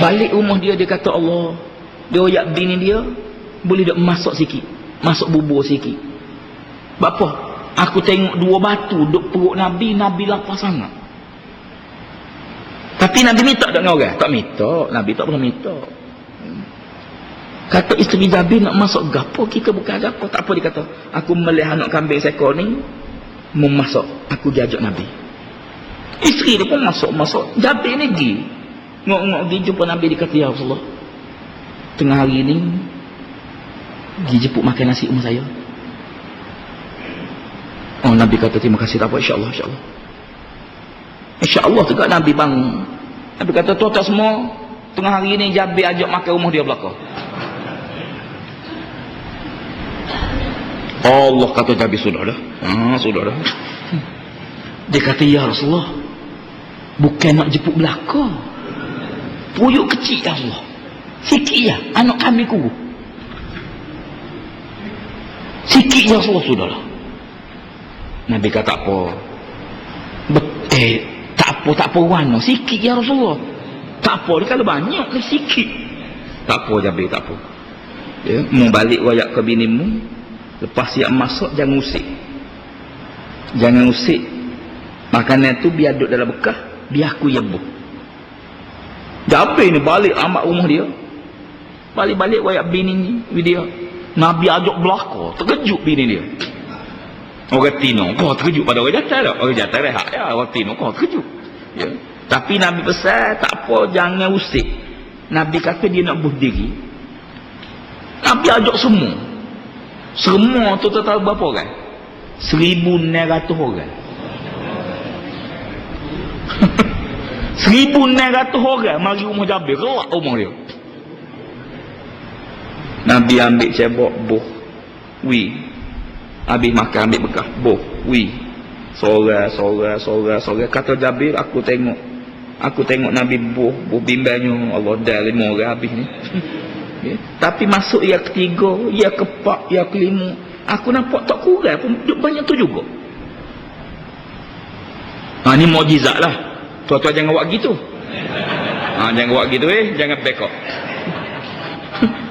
balik rumah dia dia kata Allah dia oyak bini dia boleh dia masuk sikit? Masuk bubur sikit. Bapa aku tengok dua batu duk perut Nabi Nabi lapar sangat. Tapi Nabi minta dengan orang? Tak minta. Nabi tak pernah minta. Kata isteri Jabir nak masuk gapo? Kita bukan gapo. Tak apa dia kata aku melihat anak kambing seekor ni memasuk aku diajak Nabi. Isteri dia pun masuk masuk Jabir ni pergi ngok-ngok pergi jumpa Nabi dia kata ya Rasulullah tengah hari ni pergi jemput makan nasi rumah saya. Oh Nabi kata terima kasih tak apa insyaAllah insyaAllah. insyaAllah tegak Nabi bangun. Nabi kata tu tak semua tengah hari ni Jabir ajak makan rumah dia belakang Allah kata Jabir sudah dah ha, sudah dah dia kata ya Rasulullah bukan nak jemput belakang puyuk kecil ya Allah sikit ya anak kami ku sikit ya Rasulullah sudah dah Nabi kata apa? Eh tak apa tak apa warna sikit ya Rasulullah. Tak apa dia kalau banyak ni sikit. Tak apa Jabir tak apa. Ya, mau balik wayak ke binimu lepas siap masuk jangan usik. Jangan usik. Makanan tu biar duduk dalam bekah biar aku yebuh Jabir ni balik amat rumah dia. Balik-balik wayak bini ni dia. Nabi ajak belakang terkejut bini dia. Orang tino kau terkejut pada orang jatah tak? Orang jatah rehat. Ya orang tino kau terkejut. Ya. tapi Nabi pesan tak apa jangan usik. Nabi kata dia nak buh diri. Nabi ajak semua. Semua tu tak tahu berapa orang? Seribu ratus orang seribu ratus orang mari rumah Jabir. Kelak rumah dia. Nabi ambil cebok boh wi. Habis makan ambil bekah boh wi. Sore sore sore sore kata Jabir aku tengok. Aku tengok Nabi boh boh bimbangnya. Allah dah lima orang habis ni. Ya. tapi masuk yang ketiga yang keempat yang kelima. Aku nampak tak kurang pun. Banyak tu juga. Ha ni mukjizat lah tuan-tuan jangan buat gitu. Ha jangan buat gitu eh. Jangan bekok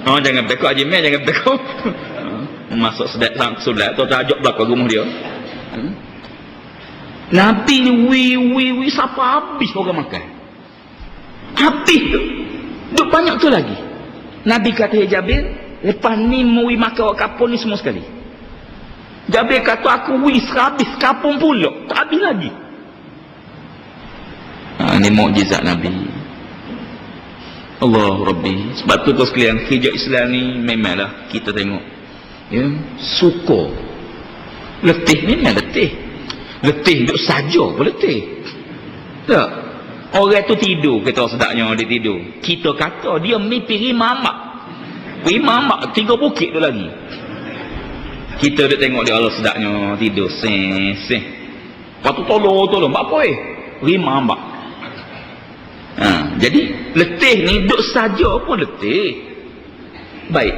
ha jangan bekok Haji Meh jangan bekok ha, masuk sedat sulat tuan-tuan ajak belakang rumah dia. Hmm? Nabi ni wi wi wi siapa habis orang makan? Habis. Tu duk banyak tu lagi. Nabi kata ya Jabir lepas ni mau makan orang kapun ni semua sekali. Jabir kata aku wi habis kapun pula. Tak habis lagi. ha, ni mukjizat Nabi. Allah Rabbi. Sebab tu tu sekalian hijab Islam ni memanglah kita tengok. Ya suka. Letih memang letih. Letih duduk saja pun letih. Tak. Orang tu tidur kata sedaknya dia tidur. Kita kata dia mimpi rimamak rimamak tiga bukit tu lagi. Kita duduk tengok dia Allah sedaknya tidur. Seh seh. Lepas tu tolong tolong. Apa eh? Rimamak ha, jadi letih ni duduk saja pun letih baik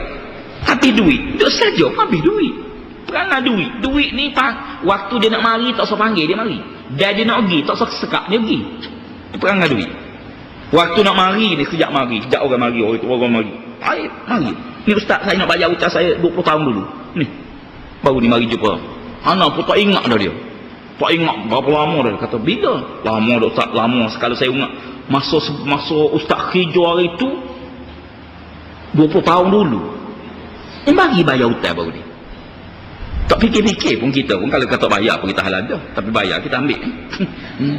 habis duit duduk saja pun habis duit Perangai duit. Duit ni waktu dia nak mari tak usah panggil dia mari. Dan dia nak pergi tak usah sekak dia pergi. Perangai duit. Waktu nak mari ni sejak mari, sejak orang mari, orang, orang mari. Baik, mari. Ni ustaz saya nak bayar hutang saya 20 tahun dulu. Ni. Baru ni mari jumpa. Anak pun tak ingat dah dia. Tak ingat berapa lama dah. Kata bila? Lama dah tak lama. Sekali saya ingat masa masa ustaz hijau hari tu 20 tahun dulu. Ni mari bayar hutang baru ni. Tak fikir-fikir pun kita pun kalau kata bayar pun kita halal dah. Tapi bayar kita ambil. hmm.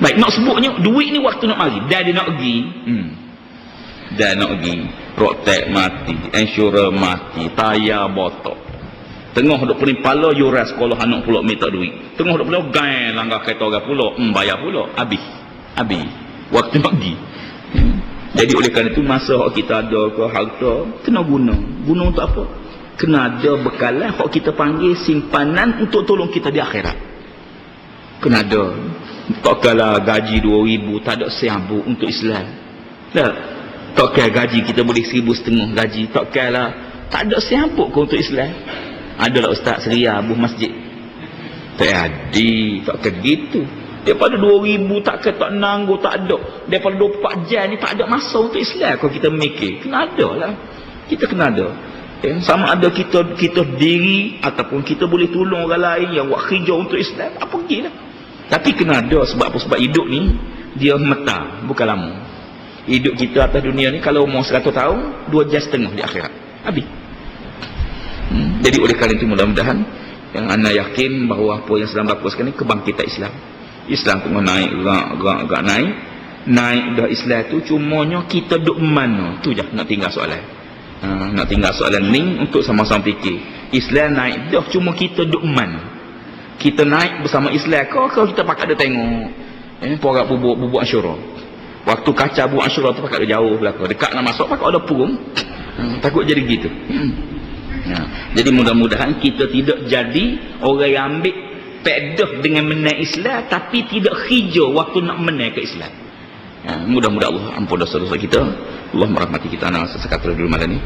Baik, nak sebutnya duit ni waktu nak mari. Dah dia nak pergi. Hmm. Dah nak pergi. Protek mati. Insurance mati. Tayar botok. Tengah duk pening pala yuran sekolah anak pula minta duit. Tengah duk pening gain langgar kereta orang pula. Hmm, bayar pula. Habis. Habis. Waktu. Hmm. Jadi oleh kerana itu masa kita ada ke harta, kena guna. Guna untuk apa? kena ada bekalan hak kita panggil simpanan untuk tolong kita di akhirat kena ada tak kala gaji 2000 tak ada sehabu untuk Islam tak tak kala gaji kita boleh seribu setengah gaji tak kala tak ada sehabu ke untuk Islam adalah Ustaz Seria Abu Masjid tak ada tak kena gitu Daripada 2000 tak ke tak nanggu tak ada. Daripada 24 jam ni tak ada masa untuk Islam kalau kita mikir. Kena ada lah. Kita kena ada. Eh, sama ada kita kita diri ataupun kita boleh tolong orang lain yang buat kerja untuk Islam. Apa pergilah. Tapi kena ada sebab apa? Sebab hidup ni dia meta, bukan lama. Hidup kita atas dunia ni kalau umur 100 tahun, 2 jam setengah di akhirat. Habis. Hmm. Jadi oleh kerana itu mudah-mudahan yang anda yakin bahawa apa yang sedang berlaku sekarang ni kebangkitan Islam. Islam tengah naik, gerak, gerak, gerak naik. Naik dah Islam tu cumanya kita duduk mana? Tu je nak tinggal soalan. Ha, nak tinggal soalan ni untuk sama-sama fikir. Islam naik dah cuma kita duduk mana? Kita naik bersama Islam kau kalau kita pakat dia tengok. Eh, porak bubuk bubuk asyura. Waktu kaca bubuk asyura tu pakat dia jauh belakang. Dekat nak masuk pakat ada purung. Hmm, takut jadi gitu. Hmm. Ya. Jadi mudah-mudahan kita tidak jadi orang yang ambil pedah dengan menang Islam tapi tidak hijau waktu nak menang ke Islam. Ya, mudah-mudahan Allah ampun dosa-dosa kita. Allah merahmati kita anak sesakat dulu malam ini.